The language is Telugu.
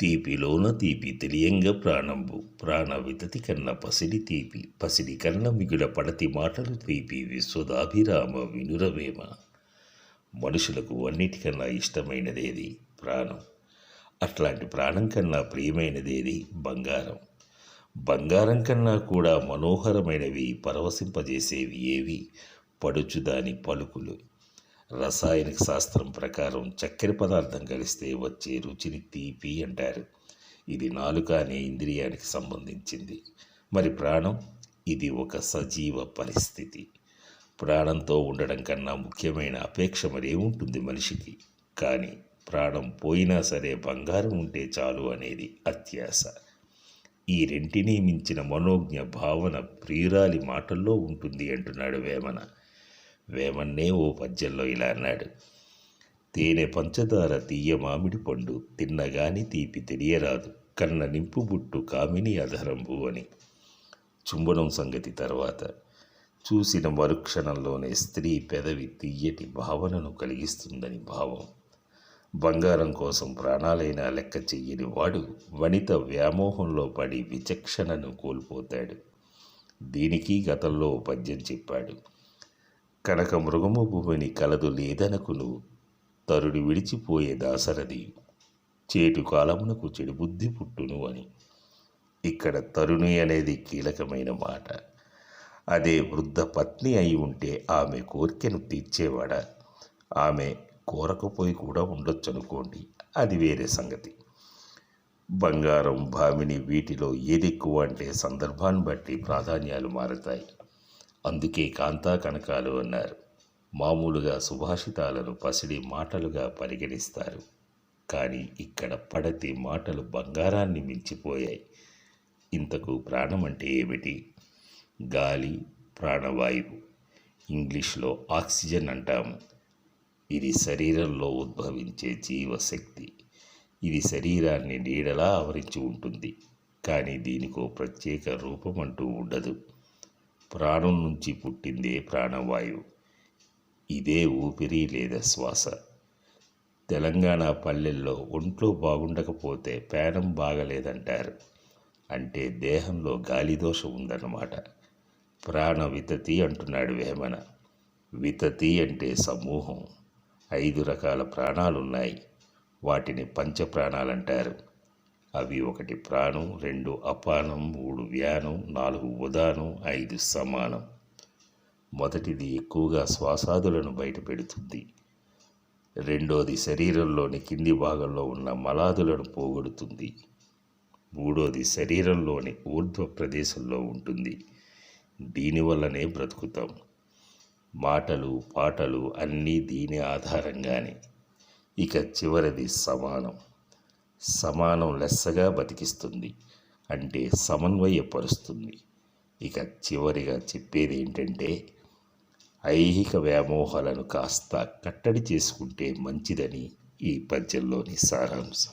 తీపిలోన తీపి తెలియంగ ప్రాణంబు. ప్రాణ వితతి కన్న పసిడి తీపి. పసిడి కన్న మిగుల పడతి మాటలు తీపి విశ్వదాభిరామ వినురవేమ. మనుషులకు అన్నిటికన్నా ఇష్టమైనదేది? ప్రాణం. అట్లాంటి ప్రాణం కన్నా ప్రియమైనదేది? బంగారం. బంగారం కన్నా కూడా మనోహరమైనవి పరవశింపజేసేవి ఏవి? పడుచుదాని పలుకులు. రసాయనిక శాస్త్రం ప్రకారం చక్కెర పదార్థం కలిస్తే వచ్చే రుచిని తీపి అంటారు. ఇది నాలుక అనే ఇంద్రియానికి సంబంధించింది. మరి ప్రాణం? ఇది ఒక సజీవ పరిస్థితి. ప్రాణంతో ఉండడం కన్నా ముఖ్యమైన అపేక్ష మరేముంటుంది మనిషికి? కానీ ప్రాణం పోయినా సరే బంగారం ఉంటే చాలు అనేది అత్యాశ. ఈ రెంటినీ మించిన మనోజ్ఞ భావన ప్రియురాలి మాటల్లో ఉంటుంది అంటున్నాడు వేమన. వేమన్నే ఓ పద్యంలో ఇలా అన్నాడు. తేనె పంచదార తీయ మామిడి పండు తిన్నగాని తీపి తెలియరాదు. కన్న నింపు బుట్టు కామిని అధరంబు అని. చుంబనం సంగతి తర్వాత. చూసిన మరుక్షణంలోనే స్త్రీ పెదవి తీయటి భావనను కలిగిస్తుందని భావం. బంగారం కోసం ప్రాణాలైనా లెక్క చెయ్యని వాడు వనిత వ్యామోహంలో పడి విచక్షణను కోల్పోతాడు. దీనికి గతంలో ఓ పద్యం చెప్పాడు. కనక మృగము భూమిని కలదు లేదనకును. తరుడు విడిచిపోయే దాసరది చేటు కాలమునకు చెడు బుద్ధి పుట్టును అని. ఇక్కడ తరుణి అనేది కీలకమైన మాట. అదే వృద్ధ పత్ని అయి ఉంటే ఆమె కోరికను తీర్చేవాడ. ఆమె కోరకపోయి కూడా ఉండొచ్చు అనుకోండి అది వేరే సంగతి. బంగారం భామిని వీటిలో ఏది ఎక్కువ అంటే సందర్భాన్ని బట్టి ప్రాధాన్యాలు మారుతాయి. అందుకే కాంతా కనకాలు అన్నారు. మామూలుగా సుభాషితాలను పసిడి మాటలుగా పరిగణిస్తారు. కానీ ఇక్కడ పడతి మాటలు బంగారాన్ని మించిపోయాయి. ఇంతకు ప్రాణం అంటే ఏమిటి? గాలి ప్రాణవాయువు. ఇంగ్లీష్లో ఆక్సిజన్ అంటాము ఇది శరీరంలో ఉద్భవించే జీవశక్తి. ఇది శరీరాన్ని నీడలా ఆవరించి ఉంటుంది. కానీ దీనికో ప్రత్యేక రూపం అంటూ ఉండదు. ప్రాణం నుంచి పుట్టిందే ప్రాణవాయువు. ఇదే ఊపిరి లేదా శ్వాస. తెలంగాణ పల్లెల్లో ఒంట్లో బాగుండకపోతే పేనం బాగలేదంటారు. అంటే దేహంలో గాలి దోషం ఉందన్నమాట. ప్రాణ వితతి అంటున్నాడు వేమన. వితతి అంటే సమూహం. ఐదు రకాల ప్రాణాలున్నాయి. వాటిని పంచప్రాణాలంటారు. అవి ఒకటి ప్రాణం రెండు అపానం మూడు వ్యానం నాలుగు ఉదానం ఐదు సమానం. మొదటిది ఎక్కువగా శ్వాసాదులను బయటపెడుతుంది. రెండోది శరీరంలోని కింది భాగంలో ఉన్న మలాదులను పోగొడుతుంది. మూడోది శరీరంలోని ఊర్ధ్వ ప్రదేశంలో ఉంటుంది. దీనివల్లనే బ్రతుకుతాం. మాటలు పాటలు అన్నీ దీని ఆధారంగానే. ఇక చివరిది సమానం. సమానం లెస్సగా బతికిస్తుంది. అంటే సమన్వయపరుస్తుంది. ఇక చివరిగా చెప్పేది ఏంటంటే ఐహిక వ్యామోహాలను కాస్త కట్టడి చేసుకుంటే మంచిదని ఈ పద్యంలోని సారాంశం.